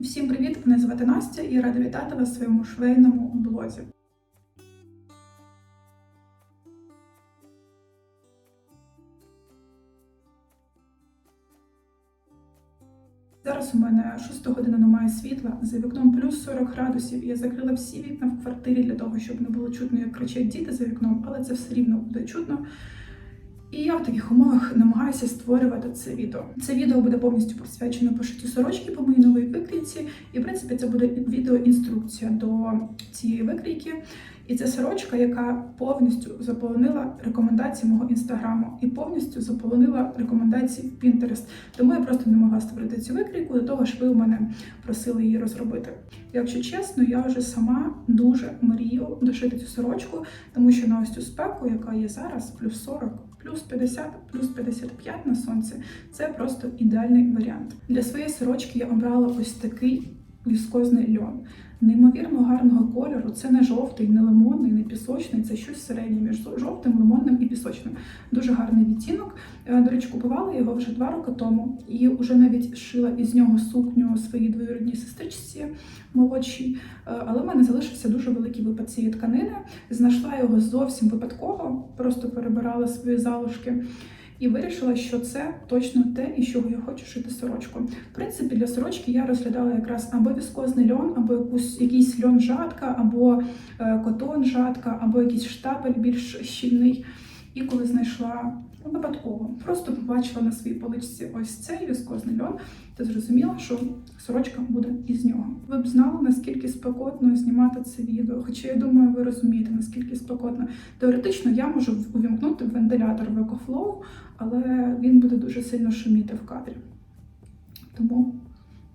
Всім привіт! Мене звати Настя і рада вітати вас в своєму швейному блозі. Зараз у мене 6 година немає світла, за вікном плюс 40 градусів. Я закрила всі вікна в квартирі для того, щоб не було чутно, як кричать діти за вікном, але це все рівно буде чутно. І я в таких умовах намагаюся створювати це відео. Це відео буде повністю присвячено пошиттю сорочки по моїй новій викрійці. І в принципі це буде відеоінструкція до цієї викрійки. І це сорочка, яка повністю заполонила рекомендації мого інстаграму і повністю заполонила рекомендації в Pinterest. Тому я просто не могла створити цю викрійку до того, ж ви у мене просили її розробити. Якщо чесно, я вже сама дуже мрію дошити цю сорочку, тому що на ось цю спеку, яка є зараз, плюс 40, плюс 50, плюс 55 на сонці, це просто ідеальний варіант. Для своєї сорочки я обрала ось такий віскозний льон. Неймовірно гарного кольору. Це не жовтий, не лимонний, не пісочний. Це щось середнє між жовтим, лимонним і пісочним. Дуже гарний відтінок. Е, До речі, купувала його вже два роки тому і вже навіть шила із нього сукню своїй двоюрідній сестричці молодшій. Е, Але в мене залишився дуже великий випад цієї тканини. Знайшла його зовсім випадково, просто перебирала свої залишки. І вирішила, що це точно те, із чого я хочу шити сорочку. В принципі, для сорочки я розглядала якраз або віскозний льон, або якусь якийсь льон жатка, або е, котон жатка, або якийсь штабель більш щільний. І коли знайшла випадково, просто побачила на своїй поличці ось цей віскозний льон, та зрозуміла, що сорочка буде із нього. Ви б знали, наскільки спекотно знімати це відео. Хоча я думаю, ви розумієте, наскільки спекотно. Теоретично я можу увімкнути вентилятор в EcoFlow, але він буде дуже сильно шуміти в кадрі. Тому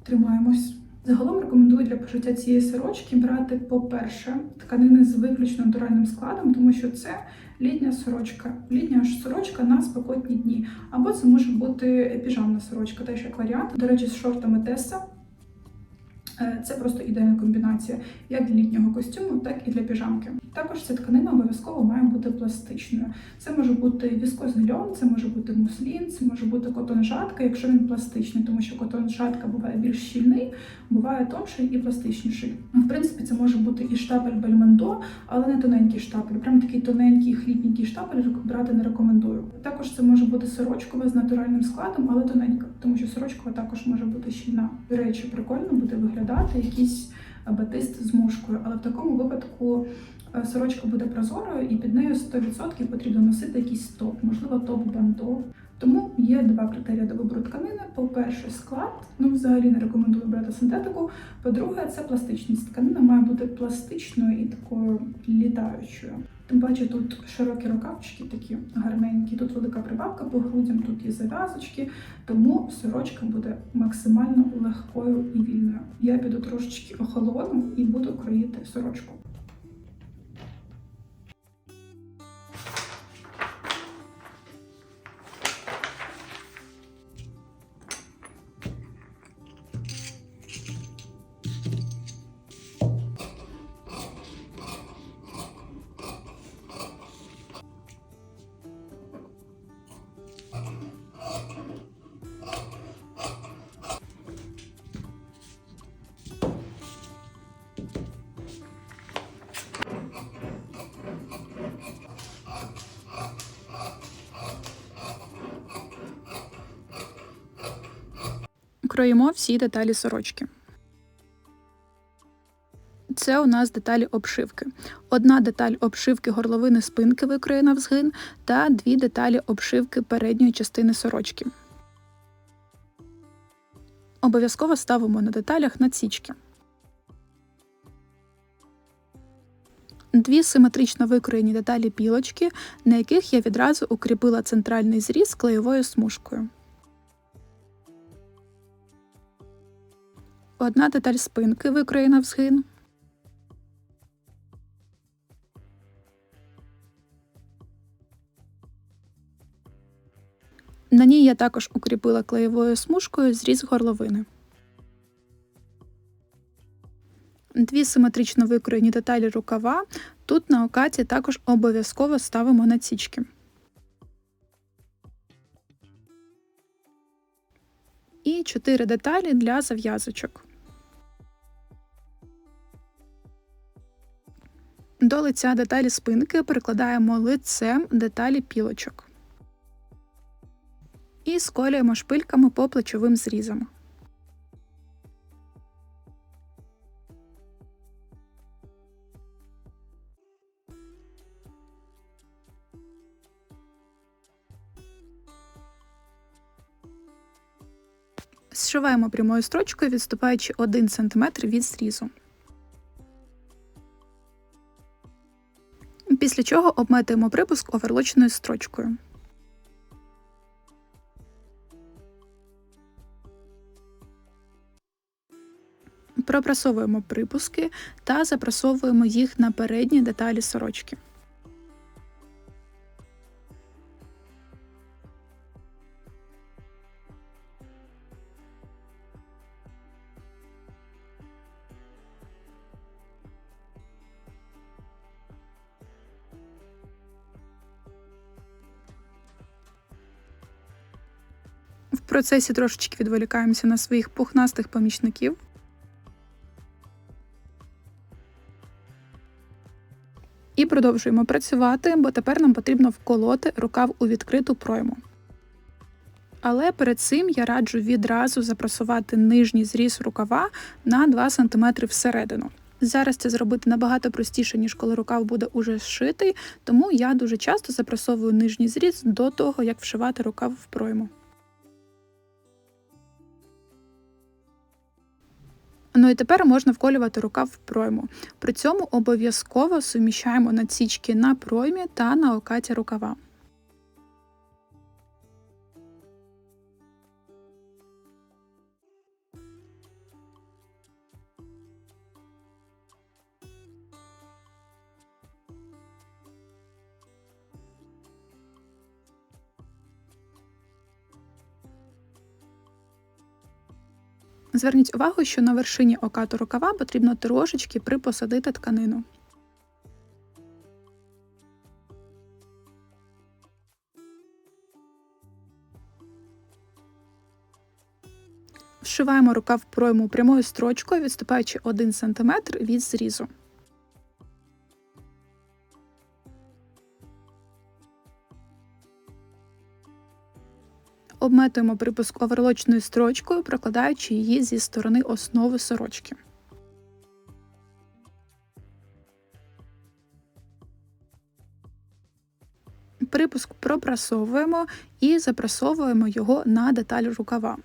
тримаємось. Загалом рекомендую для пошиття цієї сорочки брати, по-перше, тканини з виключно натуральним складом, тому що це літня сорочка. Літня ж сорочка на спекотні дні. Або це може бути піжамна сорочка, теж як варіант. До речі, з шортами Теса. Е, Це просто ідеальна комбінація як для літнього костюму, так і для піжамки. Також ця тканина обов'язково має бути пластичною. Це може бути віскозний льон, це може бути муслін, це може бути котон жатка, якщо він пластичний, тому що котон жатка буває більш щільний, буває тонший і пластичніший. В принципі, це може бути і штапель бельмондо, але не тоненький штапель. Прям такий тоненький хлібненький штапель брати не рекомендую. Також це може бути сорочкова з натуральним складом, але тоненька, тому що сорочкова також може бути щільна. До речі, прикольно буде виглядати якийсь батист з мушкою, але в такому випадку е, сорочка буде прозорою і під нею 100% потрібно носити якийсь топ, можливо, топ-бандо. Тому є два критерії до вибору тканини. По-перше, склад. Ну, взагалі не рекомендую брати синтетику. По-друге, це пластичність. Тканина має бути пластичною і такою літаючою. Тим паче тут широкі рукавчики такі гарненькі. Тут велика прибавка по грудям, тут є зав'язочки, тому сорочка буде максимально легкою і вільною. Я піду трошечки охолону і буду кроїти сорочку. Кроїмо всі деталі сорочки. Це у нас деталі обшивки. Одна деталь обшивки горловини спинки викроєна в згин та дві деталі обшивки передньої частини сорочки. Обов'язково ставимо на деталях надсічки. Дві симетрично викроєні деталі пілочки, на яких я відразу укріпила центральний зріз клеєвою смужкою. Одна деталь спинки викроєна взгин. На ній я також укріпила клеєвою смужкою зріз горловини. Дві симетрично викроєні деталі рукава. Тут на окаті також обов'язково ставимо надсічки. Чотири деталі для зав'язочок. До лиця деталі спинки прикладаємо лицем деталі пілочок і сколюємо шпильками по плечовим зрізам. Зшиваємо прямою строчкою, відступаючи 1 см від зрізу. Після чого обметуємо припуск оверлоченою строчкою. Пропрасовуємо припуски та запрасовуємо їх на передні деталі сорочки. Процесі трошечки відволікаємося на своїх пухнастих помічників. І продовжуємо працювати, бо тепер нам потрібно вколоти рукав у відкриту пройму. Але перед цим я раджу відразу запрасувати нижній зріз рукава на 2 см всередину. Зараз це зробити набагато простіше, ніж коли рукав буде уже зшитий, тому я дуже часто запрасовую нижній зріз до того, як вшивати рукав в пройму. Ну і тепер можна вколювати рукав в пройму. При цьому обов'язково суміщаємо надсічки на проймі та на окаті рукава. Зверніть увагу, що на вершині окату рукава потрібно трошечки припосадити тканину. Вшиваємо рукав пройму прямою строчкою, відступаючи 1 см від зрізу. Обметуємо припуск оверлочною строчкою, прокладаючи її зі сторони основи сорочки. Припуск пропрасовуємо і запрасовуємо його на деталь рукава.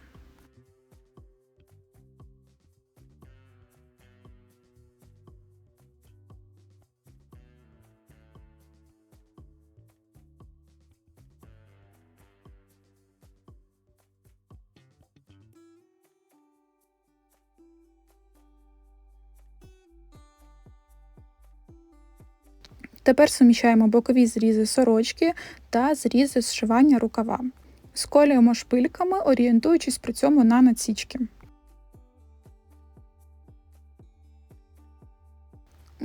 Тепер суміщаємо бокові зрізи сорочки та зрізи зшивання рукава. Сколюємо шпильками, орієнтуючись при цьому на надсічки.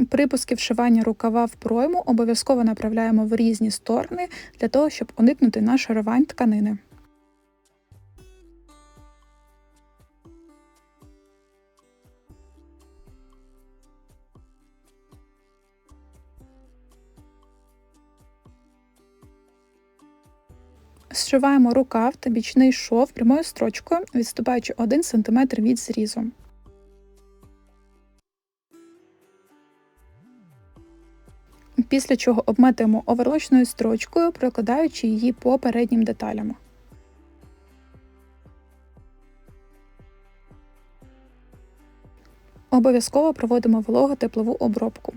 Припуски вшивання рукава в пройму обов'язково направляємо в різні сторони для того, щоб уникнути нашарувань тканини. Зшиваємо рукав та бічний шов прямою строчкою, відступаючи 1 см від зрізу. Після чого обметуємо оверлочною строчкою, прокладаючи її по переднім деталям. Обов'язково проводимо волого-теплову обробку.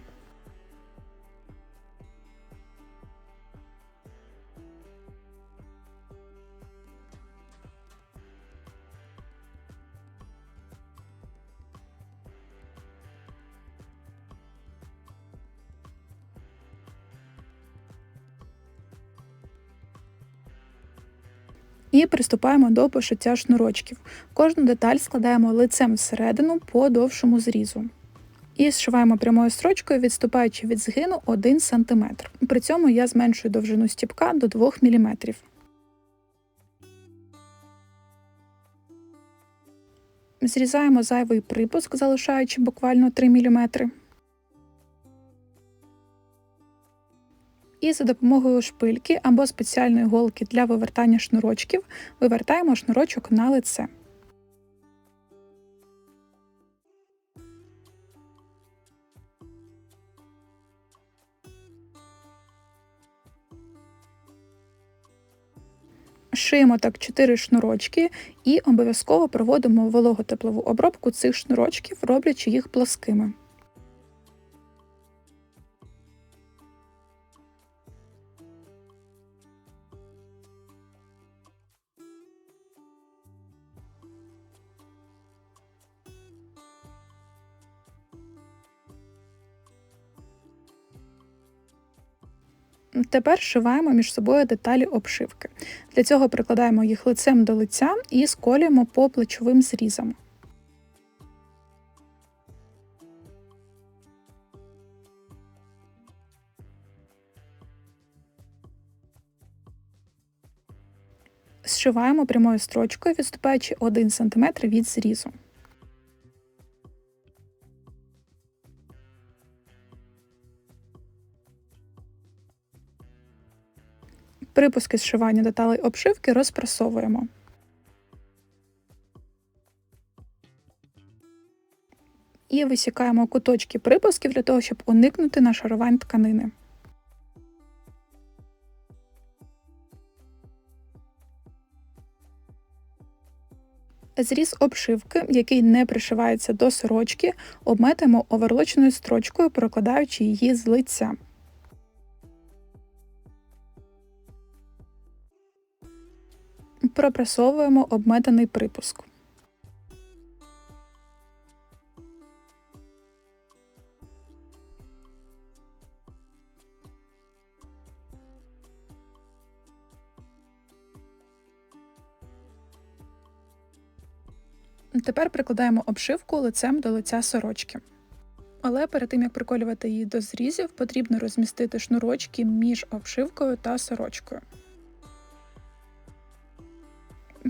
І приступаємо до пошиття шнурочків. Кожну деталь складаємо лицем всередину по довшому зрізу. І зшиваємо прямою строчкою, відступаючи від згину 1 см. При цьому я зменшую довжину стіпка до 2 мм. Зрізаємо зайвий припуск, залишаючи буквально 3 мм. І за допомогою шпильки або спеціальної голки для вивертання шнурочків вивертаємо шнурочок на лице. Шиємо так 4 шнурочки і обов'язково проводимо вологотеплову обробку цих шнурочків, роблячи їх плоскими. Тепер шиваємо між собою деталі обшивки. Для цього прикладаємо їх лицем до лиця і сколюємо по плечовим зрізам. Зшиваємо прямою строчкою, відступаючи 1 см від зрізу. Припуски зшивання деталей обшивки розпрасовуємо. І висікаємо куточки припусків для того, щоб уникнути нашарувань тканини. Зріз обшивки, який не пришивається до сорочки, обметаємо оверлоченою строчкою, прокладаючи її з лиця. Пропресовуємо обметаний припуск. Тепер прикладаємо обшивку лицем до лиця сорочки. Але перед тим як приколювати її до зрізів, потрібно розмістити шнурочки між обшивкою та сорочкою.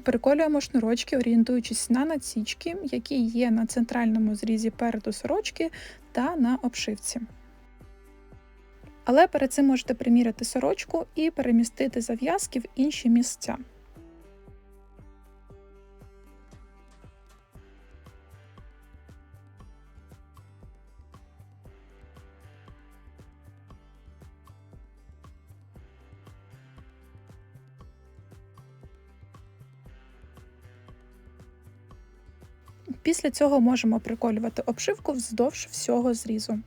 Переколюємо шнурочки, орієнтуючись на надсічки, які є на центральному зрізі переду сорочки та на обшивці. Але перед цим можете приміряти сорочку і перемістити зав'язки в інші місця. Після цього можемо приколювати обшивку вздовж всього зрізу.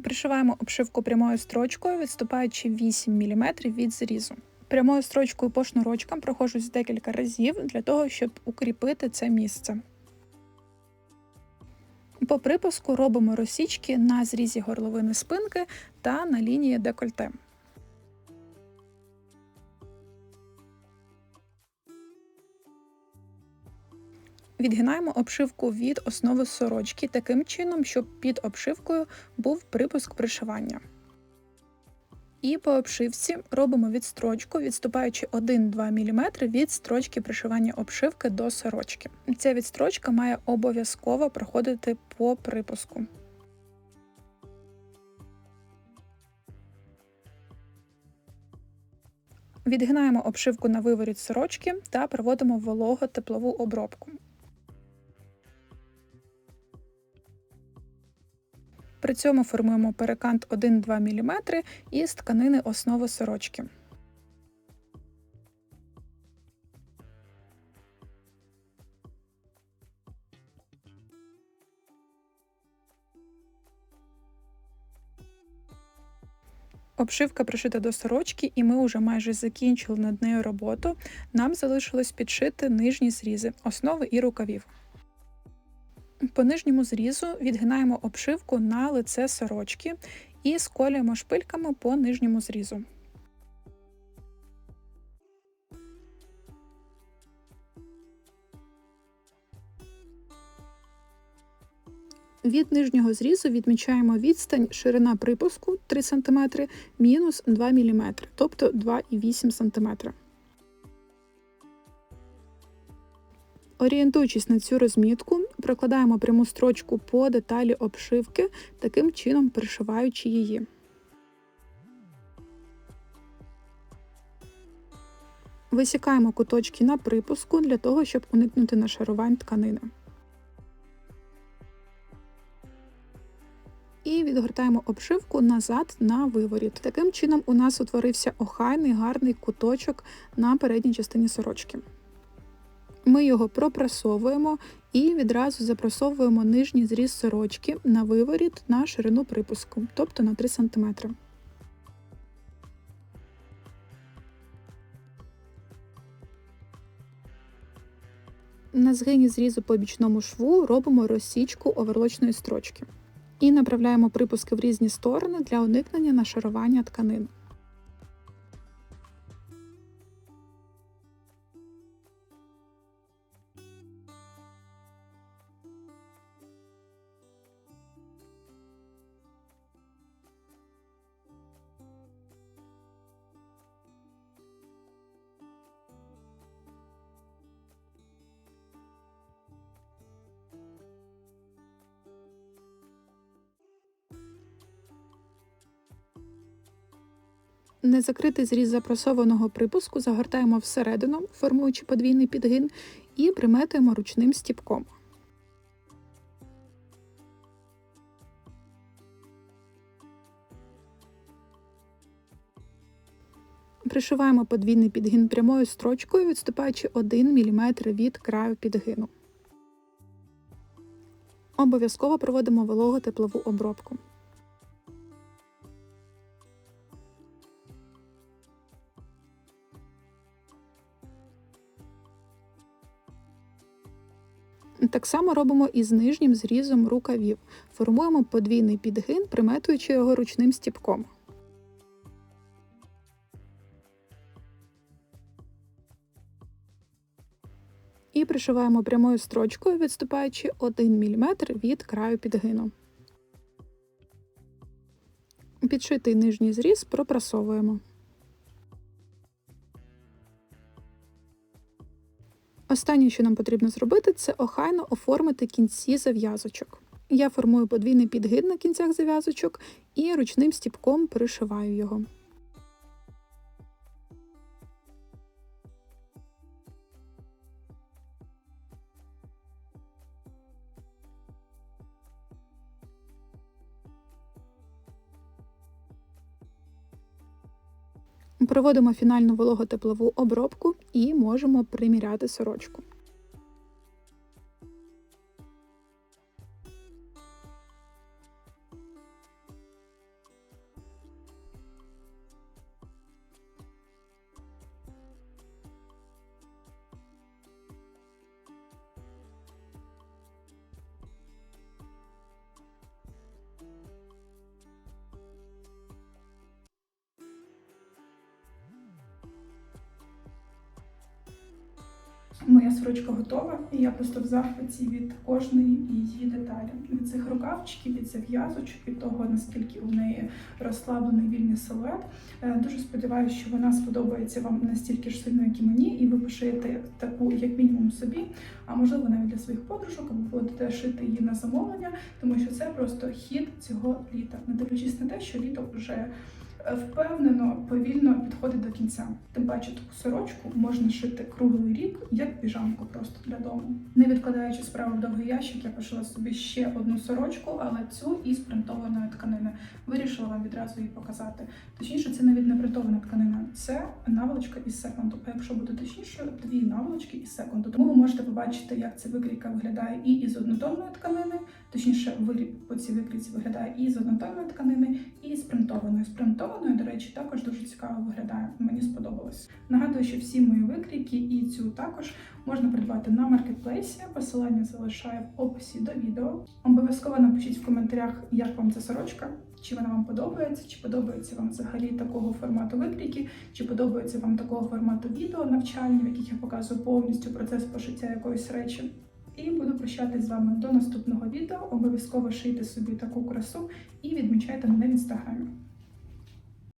Пришиваємо обшивку прямою строчкою, відступаючи 8 мм від зрізу. Прямою строчкою по шнурочкам прохожусь декілька разів для того, щоб укріпити це місце. По припуску робимо розсічки на зрізі горловини спинки та на лінії декольте. Відгинаємо обшивку від основи сорочки таким чином, щоб під обшивкою був припуск пришивання. І по обшивці робимо відстрочку, відступаючи 1-2 мм від строчки пришивання обшивки до сорочки. Ця відстрочка має обов'язково проходити по припуску. Відгинаємо обшивку на виворіт сорочки та проводимо волого-теплову обробку. При цьому формуємо перекант 1-2 мм із тканини основи сорочки. Обшивка пришита до сорочки, і ми вже майже закінчили над нею роботу. Нам залишилось підшити нижні зрізи, основи і рукавів. По нижньому зрізу відгинаємо обшивку на лице сорочки і сколюємо шпильками по нижньому зрізу. Від нижнього зрізу відмічаємо відстань ширина припуску 3 см мінус 2 мм, тобто 2,8 см. Орієнтуючись на цю розмітку, прокладаємо пряму строчку по деталі обшивки, таким чином пришиваючи її. Висікаємо куточки на припуску для того, щоб уникнути нашарувань тканини. І відгортаємо обшивку назад на виворіт. Таким чином, у нас утворився охайний гарний куточок на передній частині сорочки. Ми його пропрасовуємо і відразу запрасовуємо нижній зріз сорочки на виворіт на ширину припуску, тобто на 3 см. На згині зрізу по бічному шву робимо розсічку оверлочної строчки і направляємо припуски в різні сторони для уникнення нашарування тканин. Незакритий зріз запрасованого припуску загортаємо всередину, формуючи подвійний підгин, і приметуємо ручним стіпком. Пришиваємо подвійний підгін прямою строчкою, відступаючи 1 мм від краю підгину. Обов'язково проводимо волого-теплову обробку. Так само робимо і з нижнім зрізом рукавів. Формуємо подвійний підгин, приметуючи його ручним стіпком. І пришиваємо прямою строчкою, відступаючи 1 мм від краю підгину. Підшитий нижній зріз пропрасовуємо. Останнє, що нам потрібно зробити, це охайно оформити кінці зав'язочок. Я формую подвійний підгид на кінцях зав'язочок і ручним стіпком пришиваю його. Проводимо фінальну вологотеплову обробку і можемо приміряти сорочку. Сорочка готова, і я просто в захваті від кожної її деталі. Від цих рукавчиків, від зав'язочок, від того, наскільки у неї розслаблений вільний силует. Е, Дуже сподіваюся, що вона сподобається вам настільки ж сильно, як і мені, і ви пошиєте таку, як мінімум, собі, а можливо навіть для своїх подружок, або будете шити її на замовлення, тому що це просто хід цього літа, не дивлячись на те, що літо вже впевнено, повільно підходить до кінця. Тим паче таку сорочку можна шити круглий рік, як піжамку просто для дому. Не відкладаючи справу в довгий ящик, я пошила собі ще одну сорочку, але цю із принтованої тканини. Вирішила вам відразу її показати. Точніше, це навіть не принтована тканина, це наволочка із секунду. А якщо бути точніше, дві наволочки із секунду. Тому ви можете побачити, як ця викрійка виглядає і із однотонної тканини, точніше, виріб по цій викрійці виглядає і з однотонної тканини, і з принтованої. З принтованої, до речі, також дуже цікаво виглядає. Мені сподобалось. Нагадую, що всі мої викрійки і цю також можна придбати на маркетплейсі. Посилання залишаю в описі до відео. Обов'язково напишіть в коментарях, як вам ця сорочка. чи вона вам подобається, чи подобається вам взагалі такого формату викрійки, чи подобається вам такого формату відео навчальні, в яких я показую повністю процес пошиття якоїсь речі. І буду прощатись з вами до наступного відео. Обов'язково шийте собі таку красу і відмічайте мене в інстаграмі.